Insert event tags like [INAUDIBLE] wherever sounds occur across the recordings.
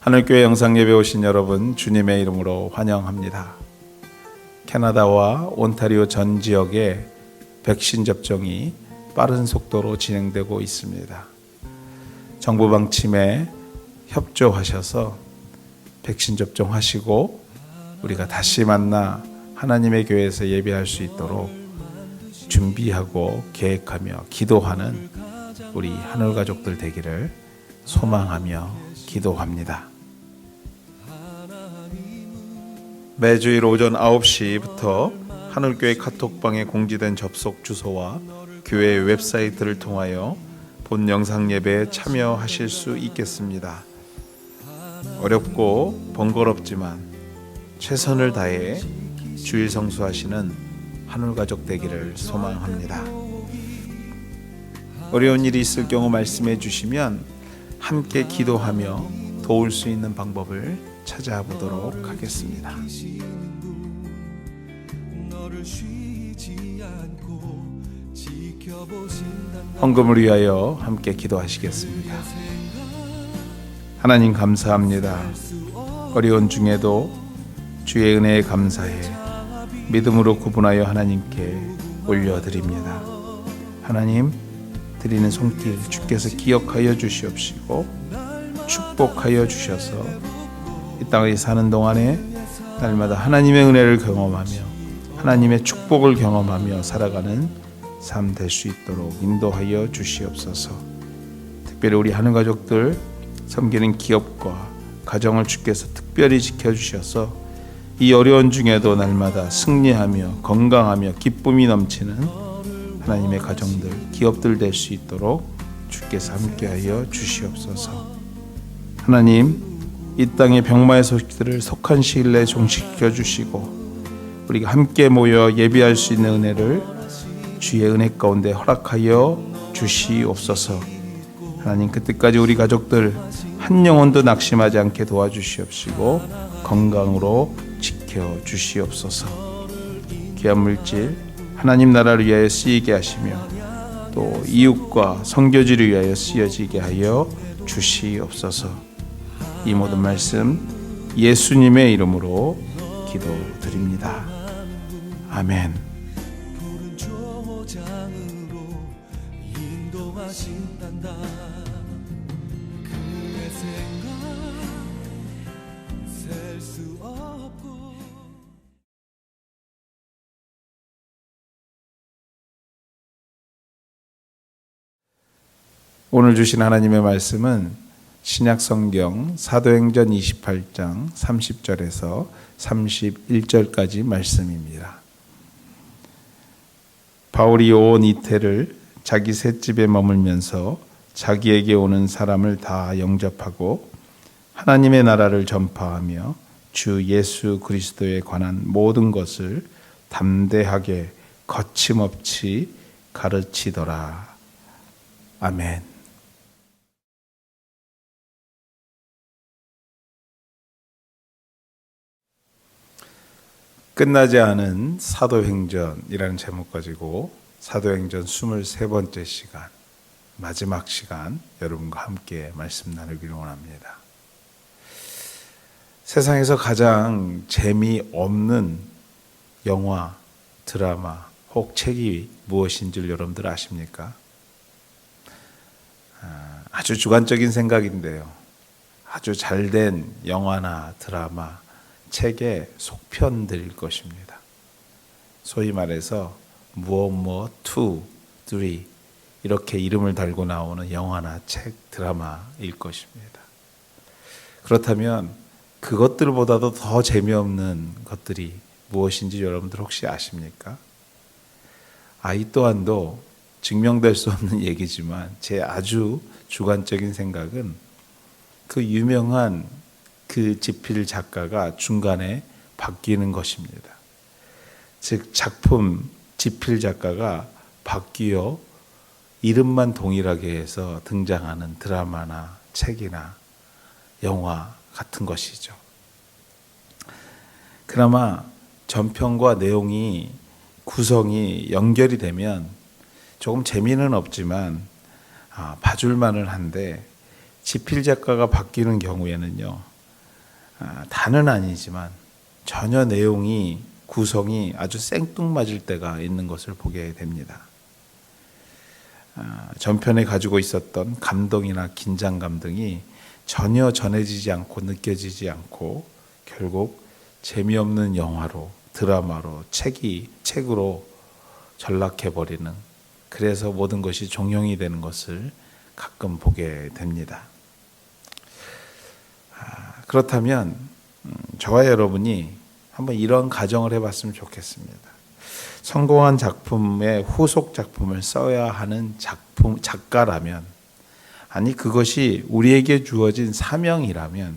하늘교회 영상 예배 오신 여러분 주님의 이름으로 환영합니다. 캐나다와 온타리오 전 지역에 백신 접종이 빠른 속도로 진행되고 있습니다. 정부 방침에 협조하셔서 백신 접종하시고 우리가 다시 만나 하나님의 교회에서 예배할 수 있도록 준비하고 계획하며 기도하는 우리 하늘 가족들 되기를 소망하며 기도합니다. 매주일 오전 9시부터 하늘교회 카톡방에 공지된 접속 주소와 교회 웹사이트를 통하여 본 영상 예배에 참여하실 수 있겠습니다. 어렵고 번거롭지만 최선을 다해 주일 성수하시는 하늘 가족 되기를 소망합니다. 어려운 일이 있을 경우 말씀해 주시면 함께 기도하며 도울 수 있는 방법을 찾아보도록 하겠습니다. 헌금을 위하여 함께 기도하시겠습니다. 하나님 감사합니다. 어려운 중에도 주의 은혜에 감사해 믿음으로 구분하여 하나님께 올려드립니다. 하나님 드리는 손길 주께서 기억하여 주시옵시고 축복하여 주셔서 이 땅에 사는 동안에 날마다 하나님의 은혜를 경험하며 하나님의 축복을 경험하며 살아가는 삶 될 수 있도록 인도하여 주시옵소서. 특별히 우리 하는 가족들 섬기는 기업과 가정을 주께서 특별히 지켜 주셔서 이 어려운 중에도 날마다 승리하며 건강하며 기쁨이 넘치는 하나님의 가정들, 기업들 될 수 있도록 주께서 함께하여 주시옵소서. 하나님, 이 땅의 병마의 소식들을 속한 시일 내에 종식시켜 주시고 우리가 함께 모여 예비할 수 있는 은혜를 주의 은혜 가운데 허락하여 주시옵소서. 하나님 그때까지 우리 가족들 한 영혼도 낙심하지 않게 도와주시옵시고 건강으로 지켜 주시옵소서. 귀한 물질 하나님 나라를 위하여 쓰이게 하시며 또 이웃과 성교지를 위하여 쓰여지게 하여 주시옵소서. 이 모든 말씀 예수님의 이름으로 기도드립니다. 아멘. 오늘 주신 하나님의 말씀은 신약 성경 사도행전 28장 30절에서 31절까지 말씀입니다. 바울이 온 이태를 자기 셋집에 머물면서 자기에게 오는 사람을 다 영접하고 하나님의 나라를 전파하며 주 예수 그리스도에 관한 모든 것을 담대하게 거침없이 가르치더라. 아멘. 끝나지 않은 사도행전이라는 제목 가지고 사도행전 23번째 시간, 마지막 시간 여러분과 함께 말씀 나누기를 원합니다. 세상에서 가장 재미없는 영화, 드라마, 혹 책이 무엇인지 여러분들 아십니까? 아, 아주 주관적인 생각인데요. 아주 잘된 영화나 드라마, 책의 속편들일 것입니다. 소위 말해서 무엇 무엇 투, 쓰리 이렇게 이름을 달고 나오는 영화나 책, 드라마일 것입니다. 그렇다면 그것들보다도 더 재미없는 것들이 무엇인지 여러분들 혹시 아십니까? 아, 이 또한도 증명될 수 없는 얘기지만 제 아주 주관적인 생각은 그 유명한 그 지필 작가가 중간에 바뀌는 것입니다. 즉 작품 지필 작가가 바뀌어 이름만 동일하게 해서 등장하는 드라마나 책이나 영화 같은 것이죠. 그나마 전편과 내용이 구성이 연결이 되면 조금 재미는 없지만 아, 봐줄만은 한데 지필 작가가 바뀌는 경우에는요, 아, 다는 아니지만 전혀 내용이 구성이 아주 생뚱맞을 때가 있는 것을 보게 됩니다. 아, 전편에 가지고 있었던 감동이나 긴장감 등이 전혀 전해지지 않고 느껴지지 않고 결국 재미없는 영화로 드라마로 책이 책으로 전락해 버리는 그래서 모든 것이 종용이 되는 것을 가끔 보게 됩니다. 아, 그렇다면 음, 저와 여러분이 한번 이런 가정을 해봤으면 좋겠습니다. 성공한 작품의 후속 작품을 써야 하는 작품 작가라면 아니 그것이 우리에게 주어진 사명이라면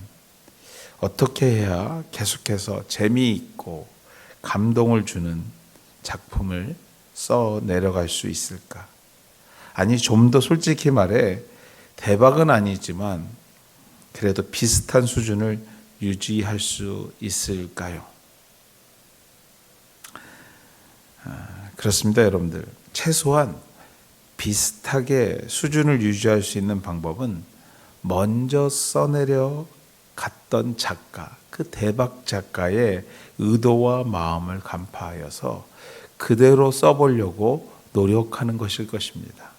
어떻게 해야 계속해서 재미있고 감동을 주는 작품을 써 내려갈 수 있을까? 아니 좀 더 솔직히 말해 대박은 아니지만 그래도 비슷한 수준을 유지할 수 있을까요? 아, 그렇습니다, 여러분들. 최소한 비슷하게 수준을 유지할 수 있는 방법은 먼저 써내려 갔던 작가, 그 대박 작가의 의도와 마음을 간파하여서 그대로 써보려고 노력하는 것일 것입니다.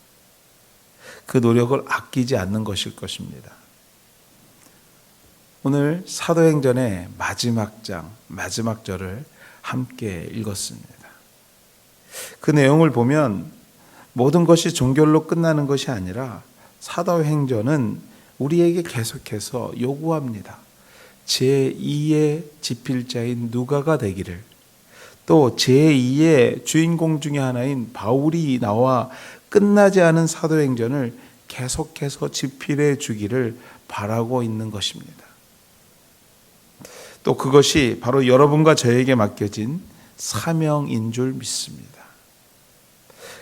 그 노력을 아끼지 않는 것일 것입니다. 오늘 사도행전의 마지막 장, 마지막 절을 함께 읽었습니다. 그 내용을 보면 모든 것이 종결로 끝나는 것이 아니라 사도행전은 우리에게 계속해서 요구합니다. 제2의 지필자인 누가가 되기를 또 제2의 주인공 중에 하나인 바울이 나와 끝나지 않은 사도행전을 계속해서 지필해 주기를 바라고 있는 것입니다. 또 그것이 바로 여러분과 저에게 맡겨진 사명인 줄 믿습니다.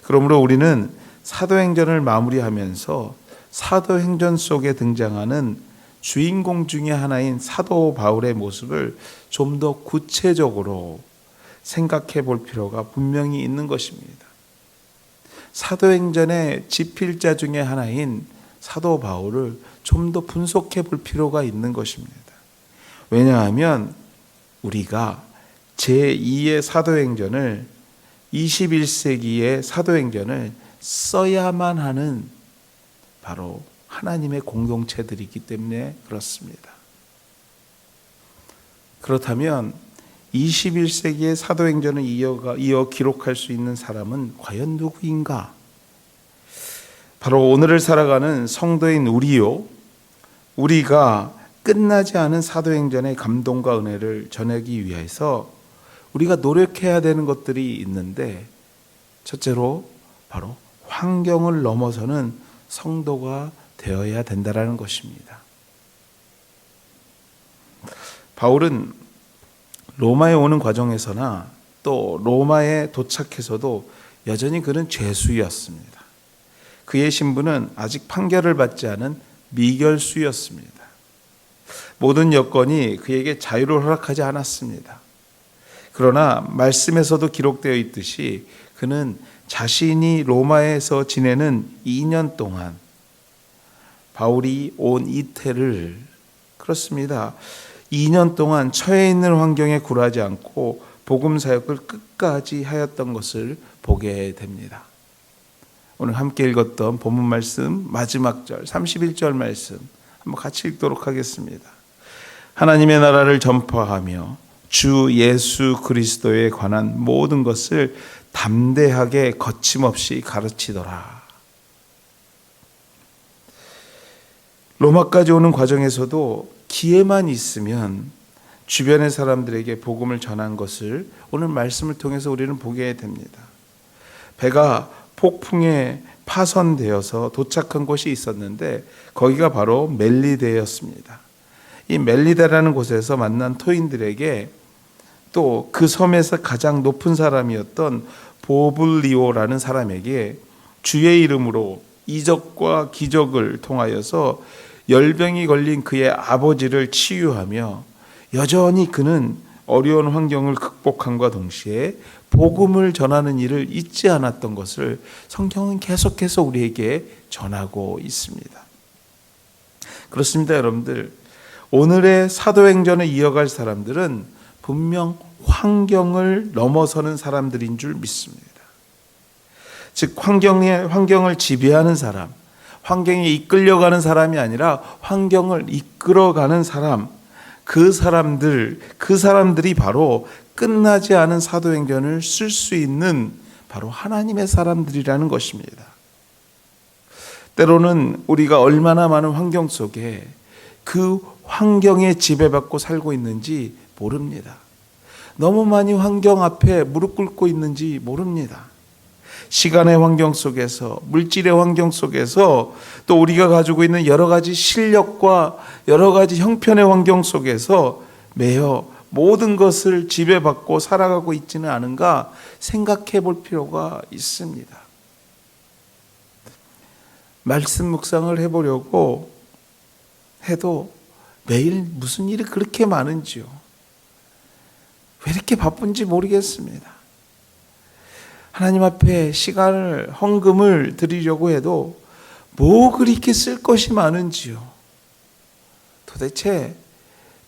그러므로 우리는 사도행전을 마무리하면서 사도행전 속에 등장하는 주인공 중의 하나인 사도 바울의 모습을 좀 더 구체적으로 생각해 볼 필요가 분명히 있는 것입니다. 사도행전의 지필자 중의 하나인 사도 바울을 좀 더 분석해 볼 필요가 있는 것입니다. 왜냐하면 우리가 제2의 사도행전을 21세기의 사도행전을 써야만 하는 바로 하나님의 공동체들이기 때문에 그렇습니다. 그렇다면 21세기의 사도행전을 이어가, 이어 기록할 수 있는 사람은 과연 누구인가? 바로 오늘을 살아가는 성도인 우리요. 우리가 끝나지 않은 사도행전의 감동과 은혜를 전하기 위해서 우리가 노력해야 되는 것들이 있는데 첫째로 바로 환경을 넘어서는 성도가 되어야 된다라는 것입니다. 바울은 로마에 오는 과정에서나 또 로마에 도착해서도 여전히 그는 죄수였습니다. 그의 신분은 아직 판결을 받지 않은 미결수였습니다. 모든 여건이 그에게 자유를 허락하지 않았습니다. 그러나 말씀에서도 기록되어 있듯이 그는 자신이 로마에서 지내는 2년 동안 바울이 온 이태를 그렇습니다. 2년 동안 처해 있는 환경에 굴하지 않고 복음 사역을 끝까지 하였던 것을 보게 됩니다. 오늘 함께 읽었던 본문 말씀 마지막 절 31절 말씀 한번 같이 읽도록 하겠습니다. 하나님의 나라를 전파하며 주 예수 그리스도에 관한 모든 것을 담대하게 거침없이 가르치더라. 로마까지 오는 과정에서도 기회만 있으면 주변의 사람들에게 복음을 전한 것을 오늘 말씀을 통해서 우리는 보게 됩니다. 배가 폭풍에 파선되어서 도착한 곳이 있었는데 거기가 바로 멜리데였습니다. 이 멜리데라는 곳에서 만난 토인들에게 또 그 섬에서 가장 높은 사람이었던 보블리오라는 사람에게 주의 이름으로 이적과 기적을 통하여서 열병이 걸린 그의 아버지를 치유하며 여전히 그는 어려운 환경을 극복함과 동시에 복음을 전하는 일을 잊지 않았던 것을 성경은 계속해서 우리에게 전하고 있습니다. 그렇습니다, 여러분들. 오늘의 사도행전을 이어갈 사람들은 분명 환경을 넘어서는 사람들인 줄 믿습니다. 즉 환경의 환경을 지배하는 사람, 환경에 이끌려가는 사람이 아니라 환경을 이끌어가는 사람, 그 사람들, 그 사람들이 바로 끝나지 않은 사도행전을 쓸 수 있는 바로 하나님의 사람들이라는 것입니다. 때로는 우리가 얼마나 많은 환경 속에 그 환경에 지배받고 살고 있는지 모릅니다. 너무 많이 환경 앞에 무릎 꿇고 있는지 모릅니다. 시간의 환경 속에서, 물질의 환경 속에서, 또 우리가 가지고 있는 여러 가지 실력과 여러 가지 형편의 환경 속에서 매여 모든 것을 지배받고 살아가고 있지는 않은가 생각해 볼 필요가 있습니다. 말씀 묵상을 해보려고 해도 매일 무슨 일이 그렇게 많은지요. 왜 이렇게 바쁜지 모르겠습니다. 하나님 앞에 시간을, 헌금을 드리려고 해도 뭐 그렇게 쓸 것이 많은지요. 도대체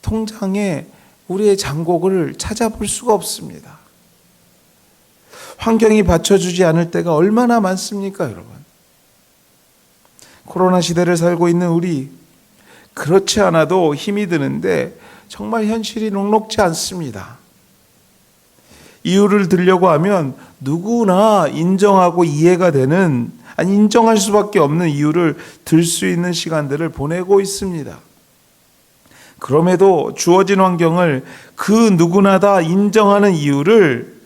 통장에 우리의 잔고를 찾아볼 수가 없습니다. 환경이 받쳐주지 않을 때가 얼마나 많습니까, 여러분? 코로나 시대를 살고 있는 우리, 그렇지 않아도 힘이 드는데 정말 현실이 녹록지 않습니다. 이유를 들려고 하면 누구나 인정하고 이해가 되는, 아니, 인정할 수밖에 없는 이유를 들 수 있는 시간들을 보내고 있습니다. 그럼에도 주어진 환경을 그 누구나 다 인정하는 이유를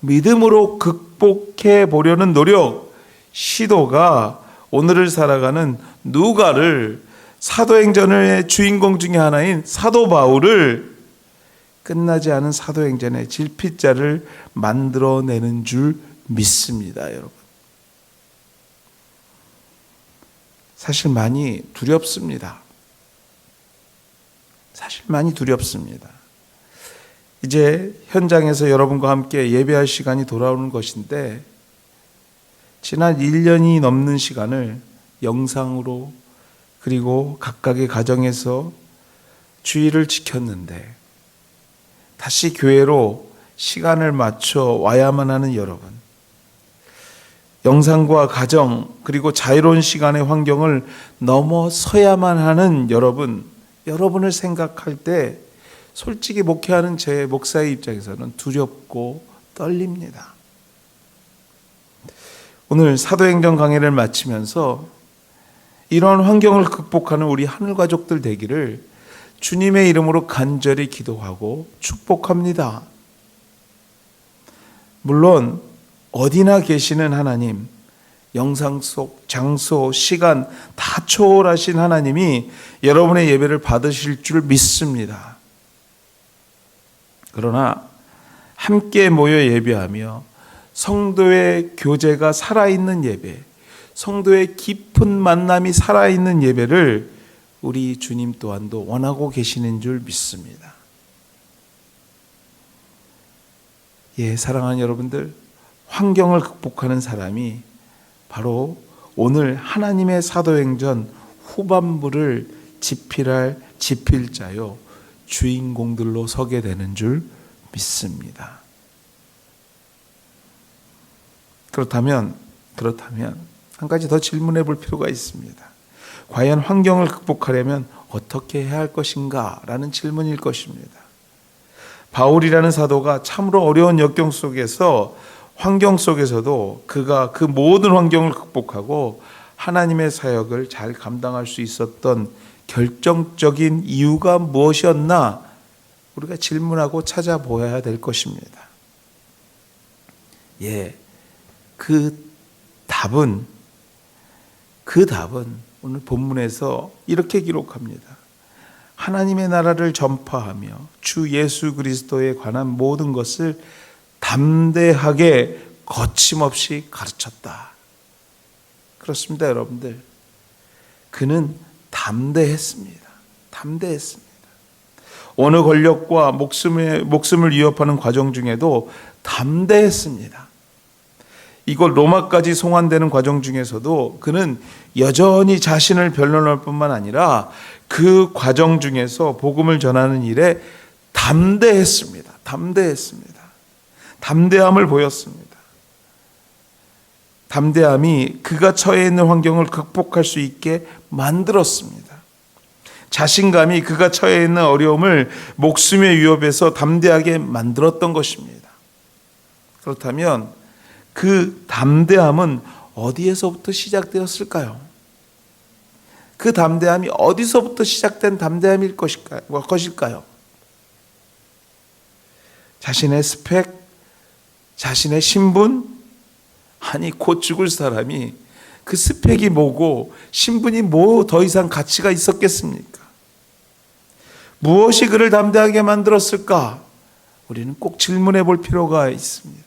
믿음으로 극복해 보려는 노력, 시도가 오늘을 살아가는 누가를 사도행전의 주인공 중에 하나인 사도 바울을 끝나지 않은 사도행전의 질피자를 만들어내는 줄 믿습니다, 여러분. 사실 많이 두렵습니다. 사실 많이 두렵습니다. 이제 현장에서 여러분과 함께 예배할 시간이 돌아오는 것인데, 지난 1년이 넘는 시간을 영상으로 그리고 각각의 가정에서 주의를 지켰는데, 다시 교회로 시간을 맞춰 와야만 하는 여러분. 영상과 가정, 그리고 자유로운 시간의 환경을 넘어서야만 하는 여러분, 여러분을 생각할 때 솔직히 목회하는 제 목사의 입장에서는 두렵고 떨립니다. 오늘 사도행전 강해를 마치면서 이런 환경을 극복하는 우리 하늘 가족들 되기를 주님의 이름으로 간절히 기도하고 축복합니다. 물론 어디나 계시는 하나님, 영상 속 장소, 시간 다 초월하신 하나님이 여러분의 예배를 받으실 줄 믿습니다. 그러나 함께 모여 예배하며 성도의 교제가 살아있는 예배, 성도의 깊은 만남이 살아있는 예배를 우리 주님 또한도 원하고 계시는 줄 믿습니다. 예, 사랑하는 여러분들, 환경을 극복하는 사람이 바로 오늘 하나님의 사도행전 후반부를 집필할 집필자요 주인공들로 서게 되는 줄 믿습니다. 그렇다면 그렇다면 한 가지 더 질문해 볼 필요가 있습니다. 과연 환경을 극복하려면 어떻게 해야 할 것인가 라는 질문일 것입니다. 바울이라는 사도가 참으로 어려운 역경 속에서 환경 속에서도 그가 그 모든 환경을 극복하고 하나님의 사역을 잘 감당할 수 있었던 결정적인 이유가 무엇이었나 우리가 질문하고 찾아보아야 될 것입니다. 예, 그 답은 그 답은 오늘 본문에서 이렇게 기록합니다. 하나님의 나라를 전파하며 주 예수 그리스도에 관한 모든 것을 담대하게 거침없이 가르쳤다. 그렇습니다, 여러분들. 그는 담대했습니다. 담대했습니다. 어느 권력과 목숨을 위협하는 과정 중에도 담대했습니다. 이곳 로마까지 송환되는 과정 중에서도 그는 여전히 자신을 변론할 뿐만 아니라 그 과정 중에서 복음을 전하는 일에 담대했습니다. 담대했습니다. 담대함을 보였습니다. 담대함이 그가 처해 있는 환경을 극복할 수 있게 만들었습니다. 자신감이 그가 처해 있는 어려움을 목숨의 위협에서 담대하게 만들었던 것입니다. 그렇다면 그 담대함은 어디에서부터 시작되었을까요? 그 담대함이 어디서부터 시작된 담대함일 것일까요? 것일까요? 자신의 스펙, 자신의 신분, 아니 곧 죽을 사람이 그 스펙이 뭐고 신분이 뭐 더 이상 가치가 있었겠습니까? 무엇이 그를 담대하게 만들었을까? 우리는 꼭 질문해 볼 필요가 있습니다.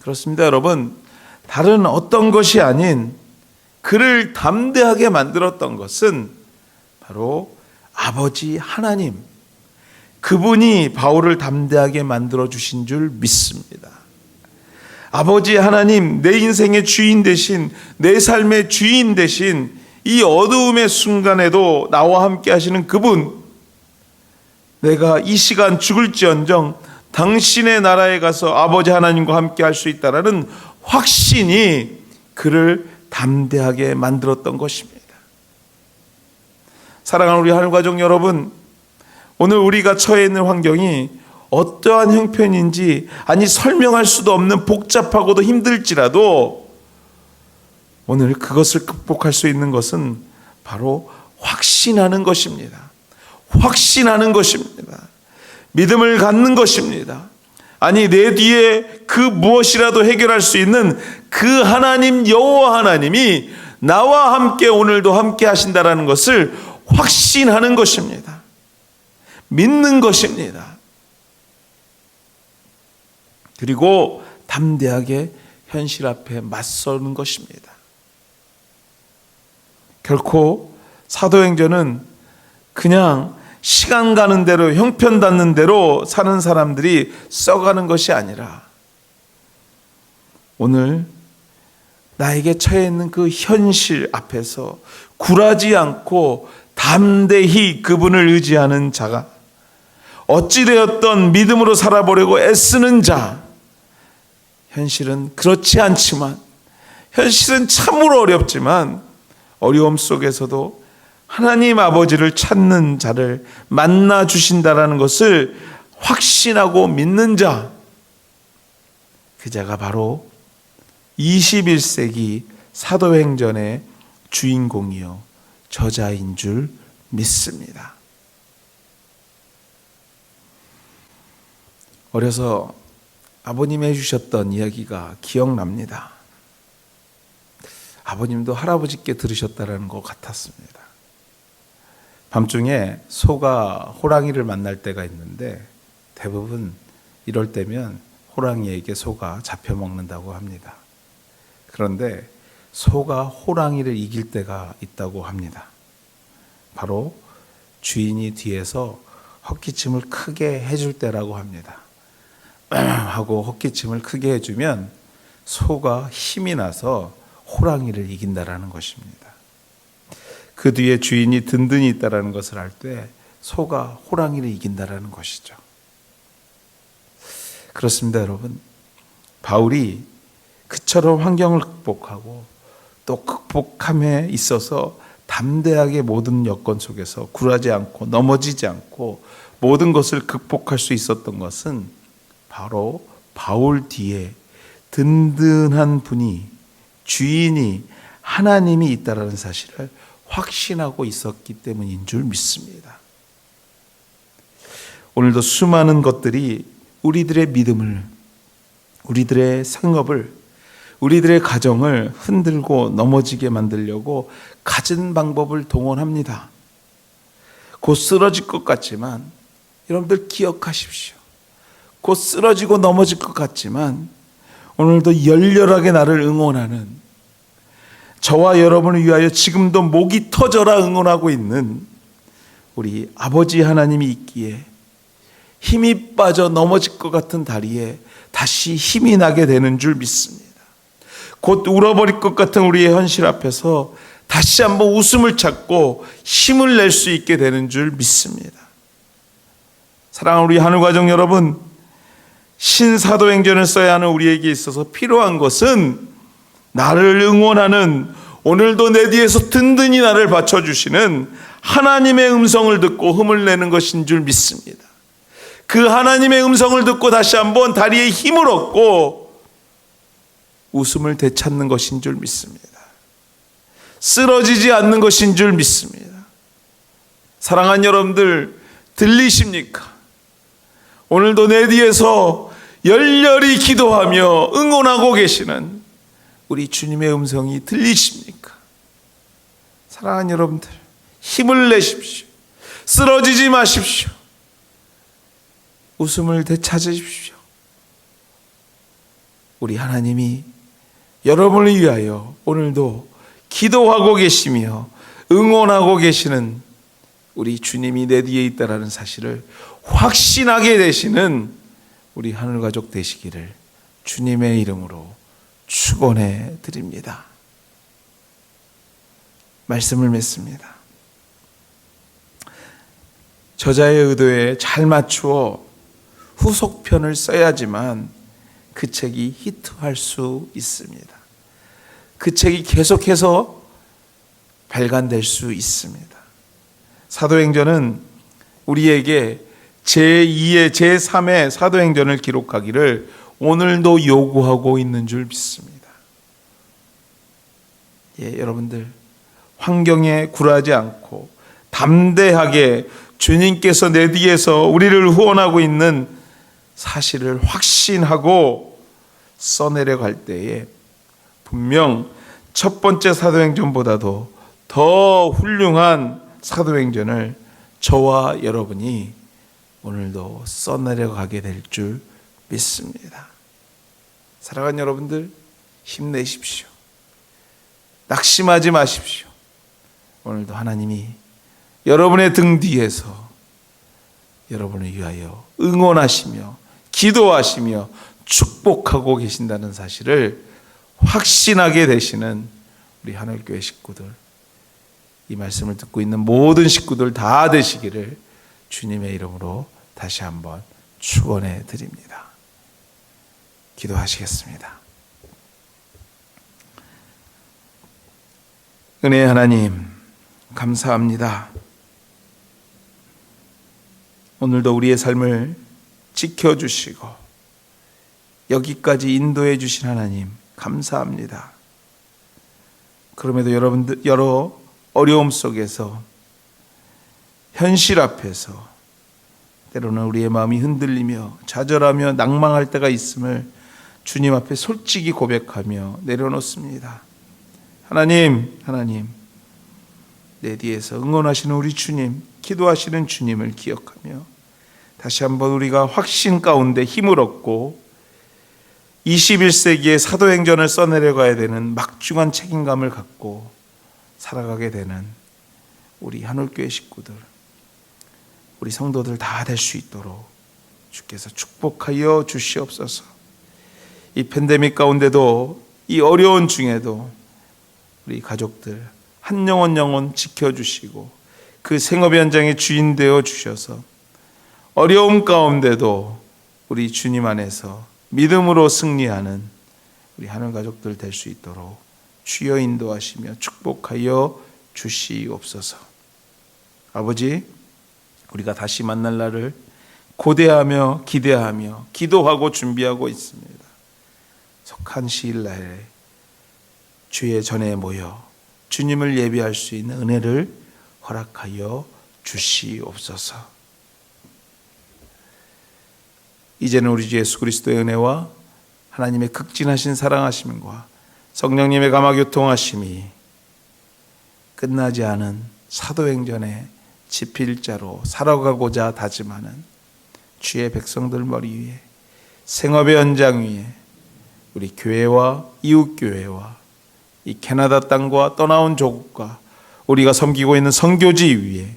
그렇습니다, 여러분. 다른 어떤 것이 아닌 그를 담대하게 만들었던 것은 바로 아버지 하나님. 그분이 바울을 담대하게 만들어 주신 줄 믿습니다. 아버지 하나님, 내 인생의 주인 대신, 내 삶의 주인 대신 이 어두움의 순간에도 나와 함께 하시는 그분, 내가 이 시간 죽을지언정 당신의 나라에 가서 아버지 하나님과 함께 할 수 있다라는 확신이 그를 담대하게 만들었던 것입니다. 사랑하는 우리 하늘 가족 여러분, 오늘 우리가 처해 있는 환경이 어떠한 형편인지 아니 설명할 수도 없는 복잡하고도 힘들지라도 오늘 그것을 극복할 수 있는 것은 바로 확신하는 것입니다. 확신하는 것입니다. 믿음을 갖는 것입니다. 아니 내 뒤에 그 무엇이라도 해결할 수 있는 그 하나님 여호와 하나님이 나와 함께 오늘도 함께 하신다라는 것을 확신하는 것입니다. 믿는 것입니다. 그리고 담대하게 현실 앞에 맞서는 것입니다. 결코 사도행전은 그냥 시간 가는 대로 형편 닿는 대로 사는 사람들이 써가는 것이 아니라 오늘 나에게 처해 있는 그 현실 앞에서 굴하지 않고 담대히 그분을 의지하는 자가 어찌되었던 믿음으로 살아보려고 애쓰는 자. 현실은 그렇지 않지만 현실은 참으로 어렵지만 어려움 속에서도 하나님 아버지를 찾는 자를 만나 주신다라는 것을 확신하고 믿는 자, 그 자가 바로 21세기 사도행전의 주인공이요, 저자인 줄 믿습니다. 어려서 아버님이 해주셨던 이야기가 기억납니다. 아버님도 할아버지께 들으셨다는 것 같았습니다. 밤중에 소가 호랑이를 만날 때가 있는데 대부분 이럴 때면 호랑이에게 소가 잡혀 먹는다고 합니다. 그런데 소가 호랑이를 이길 때가 있다고 합니다. 바로 주인이 뒤에서 헛기침을 크게 해줄 때라고 합니다. [CLEARS THROAT] 하고 헛기침을 크게 해주면 소가 힘이 나서 호랑이를 이긴다라는 것입니다. 그 뒤에 주인이 든든히 있다라는 것을 알 때 소가 호랑이를 이긴다라는 것이죠. 그렇습니다, 여러분. 바울이 그처럼 환경을 극복하고 또 극복함에 있어서 담대하게 모든 여건 속에서 굴하지 않고 넘어지지 않고 모든 것을 극복할 수 있었던 것은 바로 바울 뒤에 든든한 분이 주인이 하나님이 있다라는 사실을 확신하고 있었기 때문인 줄 믿습니다. 오늘도 수많은 것들이 우리들의 믿음을, 우리들의 생업을, 우리들의 가정을 흔들고 넘어지게 만들려고 갖은 방법을 동원합니다. 곧 쓰러질 것 같지만 여러분들 기억하십시오. 곧 쓰러지고 넘어질 것 같지만 오늘도 열렬하게 나를 응원하는 저와 여러분을 위하여 지금도 목이 터져라 응원하고 있는 우리 아버지 하나님이 있기에 힘이 빠져 넘어질 것 같은 다리에 다시 힘이 나게 되는 줄 믿습니다. 곧 울어버릴 것 같은 우리의 현실 앞에서 다시 한번 웃음을 찾고 힘을 낼 수 있게 되는 줄 믿습니다. 사랑하는 우리 하늘가정 여러분, 신사도행전을 써야 하는 우리에게 있어서 필요한 것은 나를 응원하는 오늘도 내 뒤에서 든든히 나를 받쳐주시는 하나님의 음성을 듣고 힘을 내는 것인 줄 믿습니다. 그 하나님의 음성을 듣고 다시 한번 다리에 힘을 얻고 웃음을 되찾는 것인 줄 믿습니다. 쓰러지지 않는 것인 줄 믿습니다. 사랑하는 여러분들, 들리십니까? 오늘도 내 뒤에서 열렬히 기도하며 응원하고 계시는 우리 주님의 음성이 들리십니까? 사랑하는 여러분들, 힘을 내십시오. 쓰러지지 마십시오. 웃음을 되찾으십시오. 우리 하나님이 여러분을 위하여 오늘도 기도하고 계시며 응원하고 계시는 우리 주님이 내 뒤에 있다라는 사실을 확신하게 되시는 우리 하늘 가족 되시기를 주님의 이름으로 축원해 드립니다. 말씀을 맺습니다. 저자의 의도에 잘 맞추어 후속편을 써야지만 그 책이 히트할 수 있습니다. 그 책이 계속해서 발간될 수 있습니다. 사도행전은 우리에게 제2의 제3의 사도행전을 기록하기를 오늘도 요구하고 있는 줄 믿습니다. 예, 여러분들 환경에 굴하지 않고 담대하게 주님께서 내 뒤에서 우리를 후원하고 있는 사실을 확신하고 써내려갈 때에 분명 첫 번째 사도행전보다도 더 훌륭한 사도행전을 저와 여러분이 오늘도 써내려가게 될 줄 믿습니다. 사랑하는 여러분들 힘내십시오. 낙심하지 마십시오. 오늘도 하나님이 여러분의 등 뒤에서 여러분을 위하여 응원하시며 기도하시며 축복하고 계신다는 사실을 확신하게 되시는 우리 하늘교회 식구들 이 말씀을 듣고 있는 모든 식구들 다 되시기를 주님의 이름으로 다시 한번 축원해 드립니다. 기도하시겠습니다. 은혜의 하나님 감사합니다. 오늘도 우리의 삶을 지켜주시고 여기까지 인도해 주신 하나님 감사합니다. 그럼에도 여러분들 여러 어려움 속에서 현실 앞에서 때로는 우리의 마음이 흔들리며 좌절하며 낭망할 때가 있음을 주님 앞에 솔직히 고백하며 내려놓습니다. 하나님, 하나님, 내 뒤에서 응원하시는 우리 주님, 기도하시는 주님을 기억하며 다시 한번 우리가 확신 가운데 힘을 얻고 21세기의 사도행전을 써내려가야 되는 막중한 책임감을 갖고 살아가게 되는 우리 하늘교회 식구들, 우리 성도들 다 될 수 있도록 주께서 축복하여 주시옵소서. 이 팬데믹 가운데도 이 어려운 중에도 우리 가족들 한 영혼 영혼 지켜주시고 그 생업의 현장의 주인 되어 주셔서 어려움 가운데도 우리 주님 안에서 믿음으로 승리하는 우리 하늘 가족들 될 수 있도록 주여 인도하시며 축복하여 주시옵소서. 아버지, 우리가 다시 만날 날을 고대하며 기대하며 기도하고 준비하고 있습니다. 속한 시일 날에 주의 전에 모여 주님을 예비할 수 있는 은혜를 허락하여 주시옵소서. 이제는 우리 주 예수 그리스도의 은혜와 하나님의 극진하신 사랑하심과 성령님의 감화 교통하심이 끝나지 않은 사도행전의 지필자로 살아가고자 다짐하는 주의 백성들 머리 위에 생업의 현장 위에 우리 교회와 이웃 교회와 이 캐나다 땅과 떠나온 조국과 우리가 섬기고 있는 선교지 위에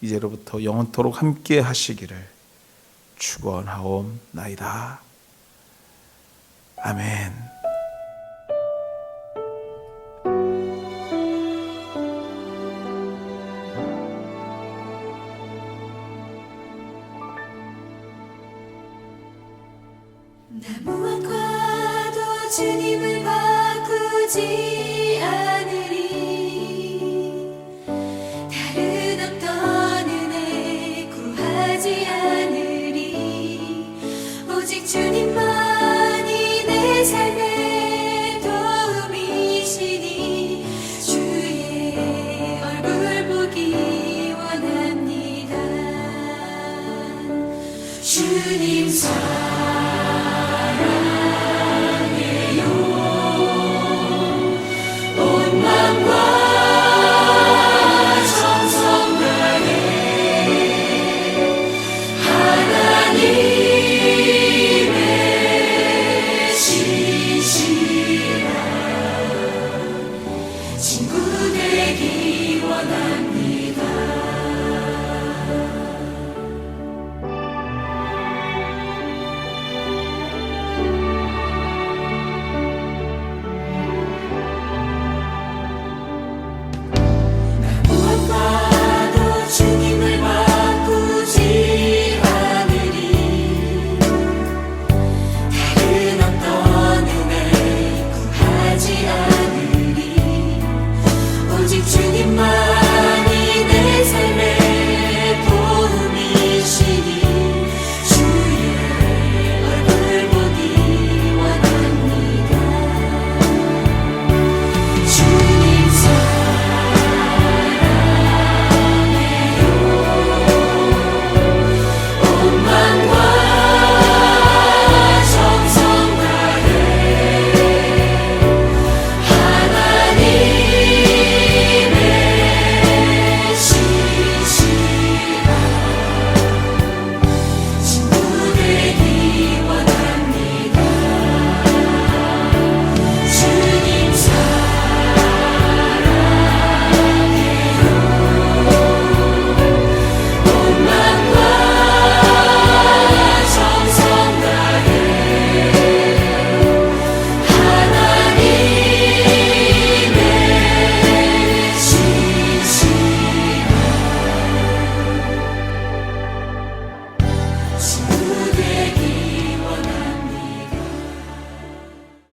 이제로부터 영원토록 함께 하시기를 축원하옵나이다. 아멘. 나 무엇과도 주님을 바꾸지 않으